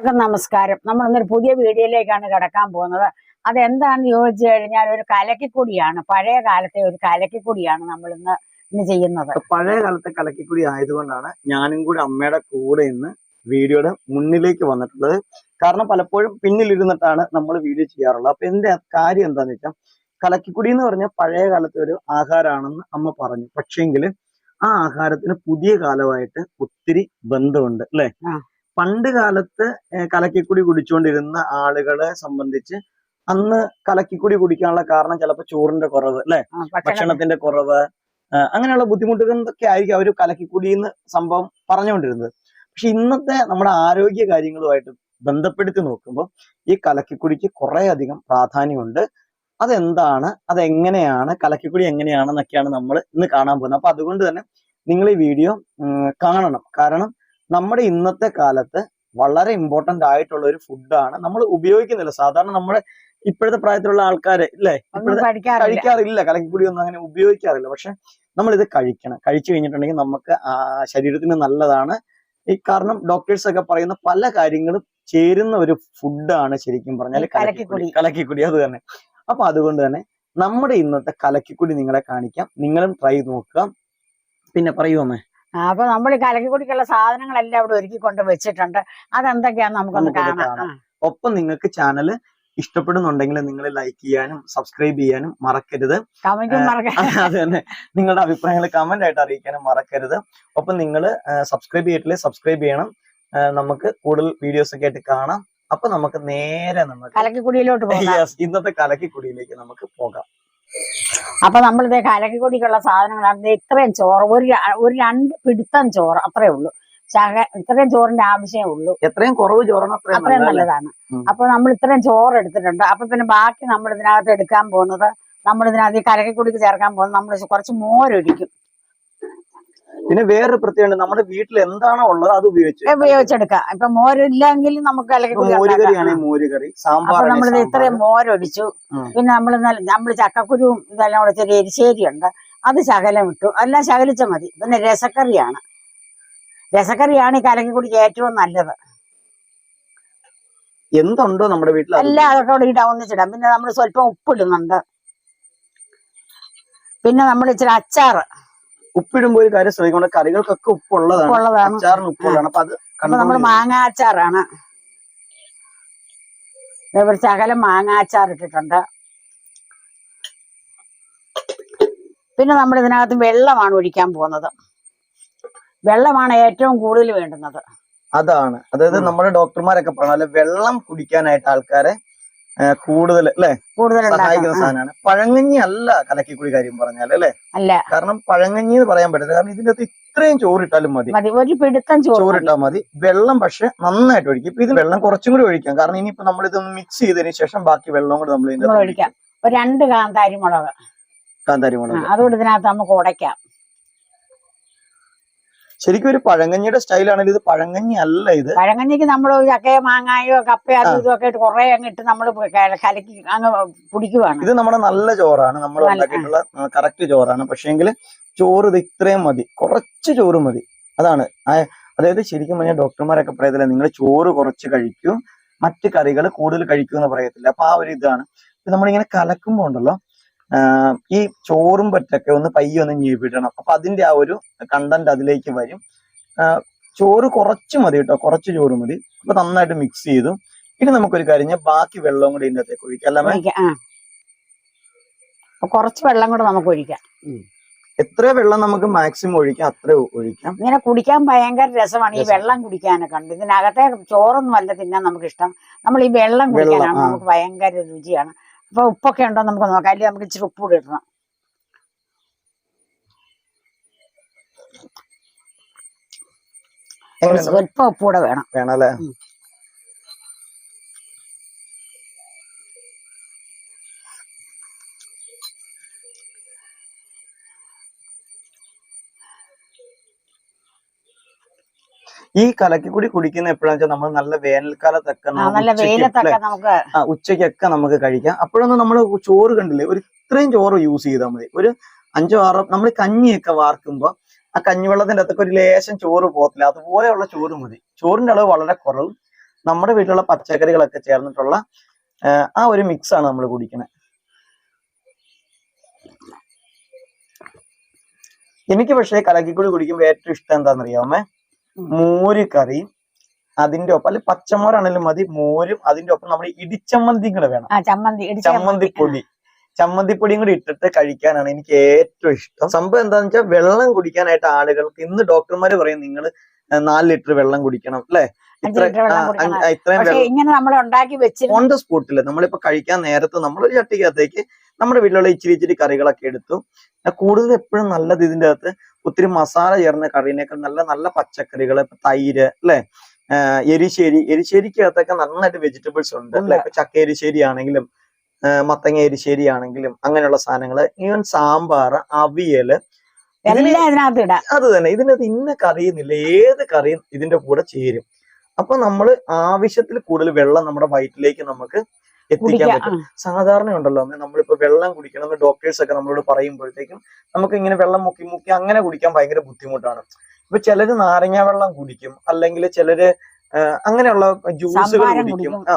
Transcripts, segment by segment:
എല്ലാവർക്കും നമസ്കാരം. നമ്മൾ ഇന്നൊരു പുതിയ വീഡിയോയിലേക്കാണ് കിടക്കാൻ പോകുന്നത്. അതെന്താണെന്ന് ചോദിച്ചു കഴിഞ്ഞാൽ ഒരു കലക്കിക്കുടിയാണ്. പഴയ കാലത്തെ ഒരു കലക്കിക്കുടിയാണ് നമ്മൾ ഇന്ന് ഇന്ന് ചെയ്യുന്നത് പഴയ കാലത്തെ കലക്കിക്കുടി ആയതുകൊണ്ടാണ് ഞാനും കൂടി അമ്മയുടെ കൂടെ ഇന്ന് വീഡിയോയുടെ മുന്നിലേക്ക് വന്നിട്ടുള്ളത്. കാരണം പലപ്പോഴും പിന്നിലിരുന്നിട്ടാണ് നമ്മൾ വീഡിയോ ചെയ്യാറുള്ളത്. അപ്പൊ എന്റെ കാര്യം എന്താന്ന് വെച്ചാൽ കലക്കിക്കുടി എന്ന് പറഞ്ഞാൽ പഴയ കാലത്തെ ഒരു ആഹാരമാണെന്ന് അമ്മ പറഞ്ഞു. പക്ഷേങ്കിൽ ആ ആഹാരത്തിന് പുതിയ കാലമായിട്ട് ഒത്തിരി ബന്ധമുണ്ട് അല്ലെ. പണ്ട് കാലത്ത് കലക്കിക്കുടി കുടിച്ചുകൊണ്ടിരുന്ന ആളുകളെ സംബന്ധിച്ച് അന്ന് കലക്കിക്കുടി കുടിക്കാനുള്ള കാരണം ചിലപ്പോൾ ചോറിന്റെ കുറവ് അല്ലെ? ഭക്ഷണത്തിന്റെ കുറവ് അങ്ങനെയുള്ള ബുദ്ധിമുട്ടുകളൊക്കെ ആയിരിക്കും അവർ കലക്കിക്കുടിയെന്ന് സംഭവം പറഞ്ഞുകൊണ്ടിരുന്നത്. പക്ഷെ ഇന്നത്തെ നമ്മുടെ ആരോഗ്യ കാര്യങ്ങളുമായിട്ട് ബന്ധപ്പെടുത്തി നോക്കുമ്പോൾ ഈ കലക്കിക്കുടിക്ക് കുറെ അധികം പ്രാധാന്യമുണ്ട്. അതെന്താണ്? അതെങ്ങനെയാണ്? കലക്കിക്കുടി എങ്ങനെയാണെന്നൊക്കെയാണ് നമ്മൾ ഇന്ന് കാണാൻ പോകുന്നത്. അപ്പൊ അതുകൊണ്ട് തന്നെ നിങ്ങൾ ഈ വീഡിയോ കാണണം. കാരണം നമ്മുടെ ഇന്നത്തെ കാലത്ത് വളരെ ഇമ്പോർട്ടന്റ് ആയിട്ടുള്ള ഒരു ഫുഡാണ് നമ്മൾ ഉപയോഗിക്കുന്നില്ല. സാധാരണ നമ്മുടെ ഇപ്പോഴത്തെ പ്രായത്തിലുള്ള ആൾക്കാർ ഇല്ലേ? കഴിക്കാറില്ല. കലക്കിപ്പൊടി ഒന്നും അങ്ങനെ ഉപയോഗിക്കാറില്ല. പക്ഷെ നമ്മൾ ഇത് കഴിക്കണം. കഴിച്ചു കഴിഞ്ഞിട്ടുണ്ടെങ്കിൽ നമുക്ക് ആ ശരീരത്തിന് നല്ലതാണ്. ഈ കാരണം ഡോക്ടേഴ്സ് ഒക്കെ പറയുന്ന പല കാര്യങ്ങളും ചേരുന്ന ഒരു ഫുഡാണ് ശരിക്കും പറഞ്ഞാൽ കലക്കിക്കുടി. കലക്കിക്കുടി. അത് തന്നെ. അപ്പൊ അതുകൊണ്ട് തന്നെ നമ്മുടെ ഇന്നത്തെ കലക്കിക്കുടി നിങ്ങളെ കാണിക്കാം. നിങ്ങളും ട്രൈ നോക്കുക. പിന്നെ പറയുമോ അപ്പൊ നമ്മൾ കലക്കിക്കുടിക്കുള്ള സാധനങ്ങളെല്ലാം അവിടെ ഒരുക്കി കൊണ്ട് വെച്ചിട്ടുണ്ട്. അതെന്തൊക്കെയാന്ന് നമുക്കൊന്ന് കാണാം. ഒപ്പം നിങ്ങൾക്ക് ചാനൽ ഇഷ്ടപ്പെടുന്നുണ്ടെങ്കിൽ നിങ്ങൾ ലൈക്ക് ചെയ്യാനും സബ്സ്ക്രൈബ് ചെയ്യാനും മറക്കരുത്. അത് തന്നെ നിങ്ങളുടെ അഭിപ്രായങ്ങൾ കമന്റ് ആയിട്ട് അറിയിക്കാനും മറക്കരുത്. ഒപ്പം നിങ്ങൾ സബ്സ്ക്രൈബ് ചെയ്തിട്ടില്ലേ സബ്സ്ക്രൈബ് ചെയ്യണം. നമുക്ക് കൂടുതൽ വീഡിയോസ് ഒക്കെ ആയിട്ട് കാണാം. അപ്പൊ നമുക്ക് നേരെ നമുക്ക് കലക്കിക്കുടിയിലോട്ട് പോകാം. ഇന്നത്തെ കലക്കിക്കുടിയിലേക്ക് നമുക്ക് പോകാം. അപ്പൊ നമ്മളിത് കലക്കിക്കൊടിക്കുള്ള സാധനങ്ങളാണ്. ഇത്രയും ചോറ് ഒരു ഒരു രണ്ട് പിടുത്തം ചോറ് അത്രേ ഉള്ളൂ. ശക ഇത്രയും ചോറിന്റെ ആവശ്യമേ ഉള്ളൂ. എത്രയും കുറവ് ചോറണം അത്രയും നല്ലതാണ്. അപ്പൊ നമ്മൾ ഇത്രയും ചോറ് എടുത്തിട്ടുണ്ട്. അപ്പൊ പിന്നെ ബാക്കി നമ്മൾ ഇതിനകത്ത് എടുക്കാൻ പോകുന്നത് നമ്മൾ ഇതിനകത്ത് ഈ കലക്കിക്കൊടിക്ക് ചേർക്കാൻ പോകുന്നത് നമ്മൾ കുറച്ച് മോരൊഴിക്കും. പിന്നെ വേറൊരു പ്രത്യേകത നമ്മുടെ വീട്ടിൽ എന്താണോ ഉള്ളത് അത് ഉപയോഗിച്ച് ഉപയോഗിച്ചെടുക്കാം ഇപ്പൊ മോരില്ലെങ്കിൽ നമുക്ക് മോരുകറിയാണെങ്കിൽ മോരുകറി. സാമ്പാർ നമ്മളിത് ഇത്രയും മോരൊഴിച്ചു. പിന്നെ നമ്മൾ നമ്മൾ ചക്കക്കുരുവും ഇതെല്ലാം കൂടെ ചെറിയ എരിശ്ശേരി ഉണ്ട് അത് ശകലം ഇട്ടു. എല്ലാം ശകലിച്ച മതി. പിന്നെ രസക്കറിയാണ്. രസക്കറിയാണ് ഈ കലക്കിക്കുടിക്ക് ഏറ്റവും നല്ലത്. എന്തുണ്ടോ നമ്മുടെ വീട്ടിൽ എല്ലാം അതൊക്കെ കൂടെ ഇടാം ഒന്നിച്ചിടാം പിന്നെ നമ്മൾ സ്വല്പം ഉപ്പിടുന്നുണ്ട്. പിന്നെ നമ്മൾ ഇച്ചിരി അച്ചാറ്. ഉപ്പിടുമ്പോ ഒരു കാര്യം ശ്രദ്ധിക്കണം. കറികൾക്കൊക്കെ ഉപ്പുള്ളതാണ്. ഉപ്പുള്ളതാണ്. അച്ചാറിന് ഉപ്പുള്ളതാണ്. അപ്പൊ അത് അപ്പൊ നമ്മൾ ചെയ്യണം. മാങ്ങ അച്ചാറാണ്. ദേ ഒരു ശകലം മാങ്ങ അച്ചാർ ഇട്ടിട്ടുണ്ട്. പിന്നെ നമ്മൾ ഇതിനകത്ത് വെള്ളമാണ് ഒഴിക്കാൻ പോകുന്നത്. വെള്ളമാണ് ഏറ്റവും കൂടുതൽ വേണ്ടുന്നത്. അതാണ്. അതായത്. നമ്മുടെ ഡോക്ടർമാരൊക്കെ പറഞ്ഞാൽ വെള്ളം കുടിക്കാനായിട്ട് ആൾക്കാരെ കൂടുതൽ അല്ലെ? കൂടുതൽ സഹായിക്കുന്ന സാധനമാണ്. പഴങ്ങഞ്ഞി അല്ല കലക്കിക്കുടി കാര്യം പറഞ്ഞാൽ അല്ലെ? അല്ല. കാരണം പഴങ്ങഞ്ഞി എന്ന് പറയാൻ പറ്റില്ല കാരണം ഇതിന്റെ അകത്ത് ഇത്രയും ചോറിട്ടാലും മതി. ഒരു പിടുത്തം. ചോറിട്ടാൽ മതി. വെള്ളം പക്ഷെ നന്നായിട്ട് ഒഴിക്കും. ഇപ്പൊ ഇത് വെള്ളം കുറച്ചും കൂടി ഒഴിക്കാം. കാരണം ഇനിയിപ്പോ നമ്മൾ ഇതൊന്ന് മിക്സ് ചെയ്തതിന് ശേഷം ബാക്കി വെള്ളം കൂടി നമ്മൾ ഒഴിക്കാം. രണ്ട് കാന്താരി മുളക്. കാന്താരി മുളക്. അതുകൊണ്ട് ഇതിനകത്ത് നമുക്ക് ഉടയ്ക്കാം. ശരിക്കും ഒരു പഴങ്ങഞ്ഞിയുടെ സ്റ്റൈലാണെങ്കിൽ ഇത് പഴങ്ങഞ്ഞി അല്ല ഇത് പഴങ്ങഞ്ഞിക്ക് നമ്മൾ ചക്കയോ മാങ്ങായോ കപ്പയോ അതും. ഇതും ഒക്കെ ഇട്ട് കുറെ അങ്ങ് ഇട്ട് നമ്മൾ കലക്കി അങ്ങ് കുടിക്കുവാണ്. ഇത് നമ്മുടെ നല്ല ചോറാണ്. നമ്മൾ ഉണ്ടാക്കിയിട്ടുള്ള കറക്റ്റ് ചോറാണ്. പക്ഷേങ്കിൽ ചോറ് ഇത് ഇത്രയും മതി. കുറച്ച് ചോറ് മതി. അതാണ്. അതായത് ശരിക്കും പറഞ്ഞാൽ ഡോക്ടർമാരൊക്കെ പറയത്തില്ല നിങ്ങൾ ചോറ് കുറച്ച് കഴിക്കൂ മറ്റ് കറികൾ കൂടുതൽ കഴിക്കൂ എന്ന് പറയത്തില്ല. അപ്പൊ ആ ഒരു ഇതാണ്. നമ്മളിങ്ങനെ കലക്കുമ്പോ ഉണ്ടല്ലോ ഈ ചോറും പറ്റൊക്കെ ഒന്ന് പയ്യെ ഒന്ന് ഞീപ്പിടണം അപ്പൊ അതിന്റെ ആ ഒരു കണ്ടന്റ് അതിലേക്ക് വരും. ചോറ് കുറച്ച് മതി കേട്ടോ. കുറച്ച് ചോറ് മതി. അപ്പൊ നന്നായിട്ട് മിക്സ് ചെയ്തു. ഇനി നമുക്കൊരു കാര്യം ബാക്കി വെള്ളവും കൂടി ഇതിന്റെ അകത്തേക്ക് ഒഴിക്കാം അപ്പൊ കുറച്ച് വെള്ളം കൂടെ നമുക്ക് ഒഴിക്കാം. എത്ര വെള്ളം നമുക്ക് മാക്സിമം ഒഴിക്കാം? അത്ര ഒഴിക്കാം. ഇങ്ങനെ കുടിക്കാൻ ഭയങ്കര രസമാണ്. ഈ വെള്ളം കുടിക്കാനൊക്കെ ഉണ്ട് ഇതിനകത്തെ ചോറൊന്നും അല്ല തിന്നാൻ നമുക്ക് ഇഷ്ടം നമ്മൾ ഈ വെള്ളം കുടിക്കാനാണ്. നമുക്ക് ഭയങ്കര രുചിയാണ്. അപ്പൊ ഉപ്പൊക്കെ ഉണ്ടോ നമുക്ക് നോക്കാം. അല്ലെങ്കിൽ നമുക്ക് ഇച്ചിരി ഉപ്പ് കൂടി ഇടണം. സ്വല്പം ഉപ്പ് കൂടെ വേണം. വേണം ഈ കലക്കി കൂടി കുടിക്കുന്ന എപ്പോഴാന്ന് വെച്ചാൽ നമ്മൾ നല്ല വേനൽക്കാലത്തൊക്കെ നല്ല വെയിലത്തൊക്കെ നമുക്ക് ഉച്ചയ്ക്കൊക്കെ നമുക്ക് കഴിക്കാം. അപ്പോഴൊന്നും നമ്മൾ ചോറ് കണ്ടില്ലേ? ഒരു ഇത്രയും ചോറ് യൂസ് ചെയ്താൽ മതി. ഒരു അഞ്ചോ ആറോ നമ്മൾ കഞ്ഞിയൊക്കെ വാർക്കുമ്പോൾ ആ കഞ്ഞിവെള്ളത്തിന്റെ അകത്തൊക്കെ ഒരു ലേശം ചോറ് പോകത്തില്ല. അതുപോലെയുള്ള ചോറ് മതി. ചോറിന്റെ അളവ് വളരെ കുറവ്. നമ്മുടെ വീട്ടിലുള്ള പച്ചക്കറികളൊക്കെ ചേർന്നിട്ടുള്ള ആ, ഒരു മിക്സ് ആണ് നമ്മൾ കുടിക്കുന്നത് എനിക്ക് പക്ഷേ കലക്കിക്കുടി കുടിക്കുമ്പോൾ ഏറ്റവും ഇഷ്ടം എന്താണെന്ന് അറിയാമേ ഉം. മോര് കറി അതിന്റെ ഒപ്പം അല്ലെങ്കിൽ പച്ചമോരാണെങ്കിലും മതി മോരും അതിന്റെ ഒപ്പം നമ്മുടെ ഇടിച്ചമ്മന്തിയും കൂടെ വേണം. ചമ്മന്തിപ്പൊടി. ചമ്മന്തിപ്പൊടിയും കൂടി ഇട്ടിട്ട് കഴിക്കാനാണ് എനിക്ക് ഏറ്റവും ഇഷ്ടം. സംഭവം എന്താന്ന് വെച്ചാൽ വെള്ളം കുടിക്കാനായിട്ട് ആളുകൾക്ക് ഇന്ന് ഡോക്ടർമാര് പറയും നിങ്ങൾ നാല് ലിറ്റർ വെള്ളം കുടിക്കണം അല്ലെ? അഞ്ച് ലിറ്റർ വെള്ളം കുടിക്കണം. ഇത്രയും പക്ഷെ ഇങ്ങനെ നമ്മൾ ഉണ്ടാക്കി വെച്ച് ഓൺ ദ സ്പോട്ടിൽ നമ്മളിപ്പോ കഴിക്കാൻ നേരത്ത് നമ്മളൊരു ചട്ടിക്കകത്തേക്ക് നമ്മുടെ വീട്ടിലുള്ള ഇച്ചിരി ഇച്ചിരി കറികളൊക്കെ എടുത്തു. കൂടുതൽ എപ്പോഴും നല്ലത് ഇതിന്റെ അകത്ത് ഒത്തിരി മസാല ചേർന്ന കറീനേക്കാൾ നല്ല നല്ല പച്ചക്കറികൾ തൈര് അല്ലെ? എരിശ്ശേരി എരിശ്ശേരിക്കകത്തൊക്കെ നന്നായിട്ട് വെജിറ്റബിൾസ് ഉണ്ട് അല്ലെ? ഇപ്പൊ ചക്ക എരിശ്ശേരി ആണെങ്കിലും മത്തങ്ങ എരിശ്ശേരി ആണെങ്കിലും അങ്ങനെയുള്ള സാധനങ്ങൾ ഈവൻ സാമ്പാർ അവിയൽ അത് തന്നെ ഇതിനകത്ത് ഇന്ന കറിയുന്നില്ല ഏത് കറിയും ഇതിന്റെ കൂടെ ചേരും. അപ്പൊ നമ്മൾ ആവശ്യത്തിൽ കൂടുതൽ വെള്ളം നമ്മുടെ വയറ്റിലേക്ക് നമുക്ക് എത്തിക്കാൻ പറ്റും. സാധാരണ ഉണ്ടല്ലോ നമ്മളിപ്പോ വെള്ളം കുടിക്കണം എന്ന് ഡോക്ടേഴ്സ് ഒക്കെ നമ്മളോട് പറയുമ്പോഴത്തേക്കും നമുക്ക് ഇങ്ങനെ വെള്ളം മുക്കി മുക്കി അങ്ങനെ കുടിക്കാൻ ഭയങ്കര ബുദ്ധിമുട്ടാണ്. ഇപ്പൊ ചിലര് നാരങ്ങ വെള്ളം കുടിക്കും അല്ലെങ്കിൽ ചിലര് അങ്ങനെയുള്ള ജ്യൂസുകൾ കുടിക്കും. ആ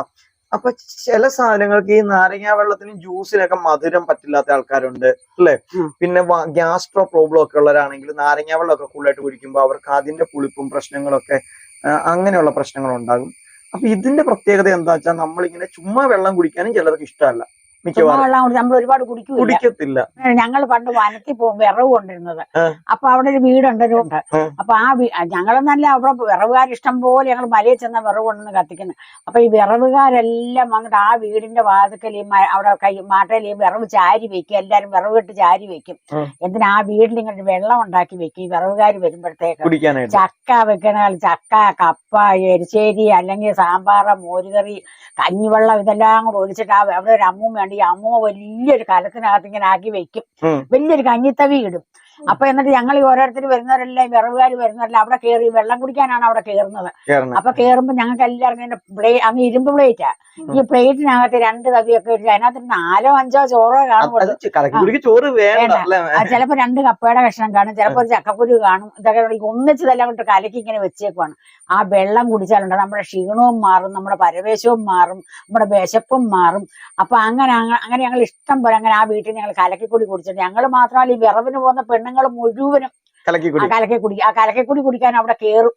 അപ്പൊ ചില സാധനങ്ങൾക്ക് ഈ നാരങ്ങ വെള്ളത്തിനും ജ്യൂസിനൊക്കെ മധുരം പറ്റില്ലാത്ത ആൾക്കാരുണ്ട് അല്ലെ? പിന്നെ ഗ്യാസ്ട്രോ പ്രോബ്ലം ഒക്കെ ഉള്ളവരാണെങ്കിൽ നാരങ്ങ വെള്ളമൊക്കെ കൂടുതലായിട്ട് കുടിക്കുമ്പോൾ അവർക്ക് അതിന്റെ പുളിപ്പും പ്രശ്നങ്ങളൊക്കെ അങ്ങനെയുള്ള പ്രശ്നങ്ങൾ ഉണ്ടാകും അപ്പൊ ഇതിന്റെ പ്രത്യേകത എന്താ വെച്ചാൽ നമ്മളിങ്ങനെ ചുമ്മാ വെള്ളം കുടിക്കാനും ചിലർക്ക് ഇഷ്ടമല്ല. മിക്കവാറും. നമ്മൾ ഒരുപാട് കുടിക്കത്തില്ല. ഞങ്ങൾ പണ്ട് വനത്തിൽ പോകും വിറവ് കൊണ്ടിരുന്നത്. അപ്പൊ അവിടെ ഒരു വീടുണ്ട്. അപ്പൊ ആ ഞങ്ങളെന്നല്ല അവിടെ വിറവുകാർ ഇഷ്ടം പോലെ ഞങ്ങൾ മലയിൽ ചെന്ന വിറവ് കൊണ്ടുവന്ന് കത്തിക്കുന്നത് അപ്പൊ ഈ വിറവുകാരെല്ലാം വന്നിട്ട് ആ വീടിന്റെ വാതിക്കൽ ഈ അവിടെ കൈ മാട്ടയിൽ ഈ വിറവ് ചാരി വെക്കും. എല്ലാരും വിറവ് ഇട്ട് ചാരി വെക്കും. എന്തിനാ ആ വീട്ടിൽ ഇങ്ങനെ വെള്ളം ഉണ്ടാക്കി വെക്കും? ഈ വിറവുകാർ വരുമ്പോഴത്തേക്ക് ചക്ക വെക്കണ ചക്ക കപ്പ എരിശ്ശേരി അല്ലെങ്കിൽ സാമ്പാർ മോരുകറി കഞ്ഞിവെള്ളം ഇതെല്ലാം കൂടെ ഒഴിച്ചിട്ട് ആ അവിടെ ഒരു അമ്മൂമ്മ ഉണ്ട് ഈ അമ്മൂമ്മ വലിയൊരു കലത്തിനകത്ത് ഇങ്ങനെ ആക്കി വെക്കും. വലിയൊരു കഞ്ഞിത്തവി ഇടും അപ്പൊ എന്നിട്ട് ഞങ്ങൾ ഈ ഓരോരുത്തർ വരുന്നവരെല്ലാം വിറവുകാർ വരുന്നവരെല്ലാം അവിടെ കയറി വെള്ളം കുടിക്കാനാണ് അവിടെ കയറുന്നത് അപ്പൊ കയറുമ്പോ ഞങ്ങൾക്ക് എല്ലാവർക്കും ഇങ്ങനെ പ്ലേ അങ്ങ് ഇരുമ്പ് പ്ലേറ്റാ. ഈ പ്ലേറ്റിനകത്ത് രണ്ട് തവിയൊക്കെ ഇട്ട് അതിനകത്ത് നാലോ അഞ്ചോ ചോറോ കാണും ചോറ് വേണ്ട ചിലപ്പോ രണ്ട് കപ്പയുടെ കഷ്ണം കാണും ചിലപ്പോ ഒരു ചക്കക്കുരു കാണും ഇതൊക്കെ ഒന്നിച്ചതെല്ലാം കൊണ്ട് കലക്കി ഇങ്ങനെ വെച്ചേക്കുവാണ്. ആ വെള്ളം കുടിച്ചാലുണ്ട്? നമ്മുടെ ക്ഷീണവും മാറും നമ്മുടെ പരവേശവും മാറും നമ്മുടെ വിശപ്പും മാറും. അപ്പൊ അങ്ങനെ അങ്ങനെ ഞങ്ങൾ ഇഷ്ടം പോലെ അങ്ങനെ ആ വീട്ടിൽ ഞങ്ങൾ കലക്കിക്കൂടി കുടിച്ചിട്ട് ഞങ്ങൾ മാത്രമല്ല ഈ വിറവിന് പോകുന്ന പെണ്ണുങ്ങൾ മുഴുവനും കലക്കി ആ കുടി കലക്കിക്കുടി. ആ കലക്കിക്കുടി കുടിക്കാൻ അവിടെ കേറും.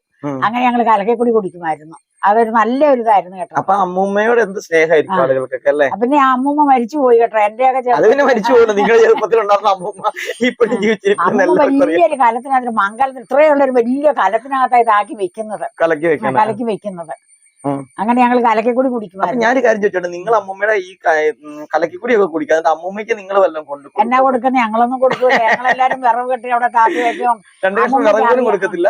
അങ്ങനെ ഞങ്ങൾ കലക്കിക്കുടി കുടിക്കുമായിരുന്നു. അതൊരു നല്ല ഒരു ഇതായിരുന്നു കേട്ടോ. അപ്പൊ അമ്മൂമ്മയോട് എന്ത് സ്നേഹമായിരിക്കും. ആളുകൾക്കൊക്കെ അല്ലേ? പിന്നെ അമ്മൂമ്മ മരിച്ചു പോയി കേട്ടോ. എന്റെയൊക്കെ അത് പിന്നെ മരിച്ചു പോകുന്നു നിങ്ങളുടെ അമ്മൂമ്മ ഇപ്പോഴും ജീവിച്ചിരിക്കുന്ന വലിയൊരു കലത്തിനകത്ത് മംഗലത്തിൽ ഇത്രയുള്ള ഒരു വലിയ കലത്തിനകത്ത് ഇതാക്കി വെക്കുന്നത്. കലക്കി വെക്കുന്നത്. അങ്ങനെ ഞങ്ങൾ കലക്കി കൂടി അപ്പൊ കുടിക്കുമായിരുന്നു ഞാനൊരു കാര്യം ചോദിച്ചോട്ടെ? നിങ്ങൾ അമ്മൂമ്മയുടെ ഈ കലക്കിക്കുടി ഒക്കെ എന്നിട്ട് അമ്മൂമ്മയ്ക്ക് നിങ്ങൾ വല്ലതും കൊണ്ടു? എന്നാ കൊടുക്കുന്ന? ഞങ്ങളൊന്നും കൊടുക്കൂല. ഞങ്ങളെല്ലാരും വിറവ് കെട്ടി അവിടെ കാപ്പി വെക്കും. രണ്ടു ദിവസം വിറവ് പോലും കൊടുക്കത്തില്ല?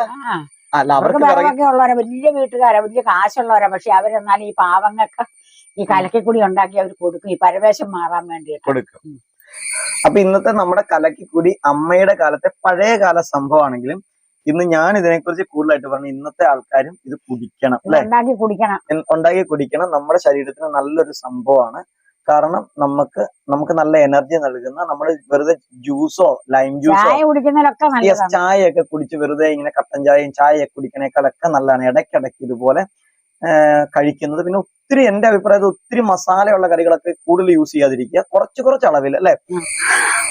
അല്ല അവർക്ക് അവർക്ക് വിറവൊക്കെ ഉള്ളവരാ. വലിയ വീട്ടുകാരാ. വലിയ കാശുള്ളവരാ. പക്ഷെ അവരെന്നാലും ഈ പാവങ്ങൾക്ക് ഈ കലക്കിക്കുടി ഉണ്ടാക്കി അവർ കൊടുക്കും. ഈ പരവേശം മാറാൻ വേണ്ടിയിട്ട്. കൊടുക്കും. അപ്പൊ ഇന്നത്തെ നമ്മുടെ കലക്കിക്കുടി അമ്മയുടെ കാലത്തെ പഴയ കാല സംഭവമാണെങ്കിലും ഇന്ന് ഞാൻ ഇതിനെക്കുറിച്ച് കൂടുതലായിട്ട് പറഞ്ഞു ഇന്നത്തെ ആൾക്കാരും ഇത് കുടിക്കണം അല്ലെ? ഉണ്ടാക്കി കുടിക്കണം. ഉണ്ടാക്കി കുടിക്കണം നമ്മുടെ ശരീരത്തിന് നല്ലൊരു സംഭവമാണ്. കാരണം നമുക്ക് നമുക്ക് നല്ല എനർജി നൽകുന്ന നമ്മൾ വെറുതെ ജ്യൂസോ ലൈം ജ്യൂസോ ചായയൊക്കെ കുടിച്ച് വെറുതെ ഇങ്ങനെ കട്ടൻ ചായയും ചായയൊക്കെ കുടിക്കണേക്കാളൊക്കെ നല്ലതാണ്. ഇടയ്ക്കിടയ്ക്ക് ഇതുപോലെ കഴിക്കുന്നത്. പിന്നെ ഒത്തിരി എന്റെ അഭിപ്രായത്തിൽ ഒത്തിരി മസാലയുള്ള കറികളൊക്കെ കൂടുതൽ യൂസ് ചെയ്യാതിരിക്കുക. കുറച്ച് കുറച്ച് അളവിൽ അല്ലെ?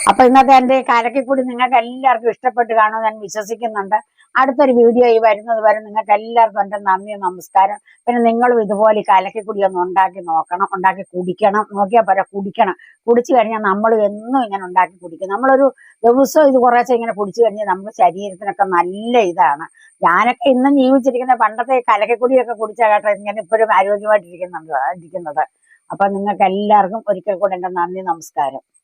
അപ്പൊ ഇന്നത്തെ എന്റെ കലക്കിക്കുടി നിങ്ങൾക്ക് എല്ലാവർക്കും ഇഷ്ടപ്പെട്ട് കാണുമെന്ന് ഞാൻ വിശ്വസിക്കുന്നുണ്ട്. അടുത്തൊരു വീഡിയോ ഈ വരുന്നത് വരെ നിങ്ങൾക്ക് എല്ലാവർക്കും എന്റെ നന്ദി നമസ്കാരം. പിന്നെ നിങ്ങളും ഇതുപോലെ കലക്കിക്കുടി ഒന്ന് ഉണ്ടാക്കി നോക്കണം ഉണ്ടാക്കി കുടിക്കണം. നോക്കിയാൽ പോരാ കുടിക്കണം. കുടിച്ചു കഴിഞ്ഞാൽ നമ്മൾ എന്നും ഇങ്ങനെ ഉണ്ടാക്കി കുടിക്കും. നമ്മളൊരു ദിവസം ഇത് കുറേശ്ശെ ഇങ്ങനെ കുടിച്ചു കഴിഞ്ഞാൽ നമ്മുടെ ശരീരത്തിനൊക്കെ നല്ല ഇതാണ്. ഞാനൊക്കെ ഇന്നും ജീവിച്ചിരിക്കുന്ന പണ്ടത്തെ കലക്കിക്കുടിയൊക്കെ കുടിച്ചാൽ കേട്ടോ ഇങ്ങനെ ഇപ്പോഴും ആരോഗ്യമായിട്ടിരിക്കുന്നുണ്ട് ഇരിക്കുന്നത്. അപ്പൊ നിങ്ങൾക്ക് എല്ലാവർക്കും ഒരിക്കൽ കൂടെ എന്റെ നന്ദി നമസ്കാരം.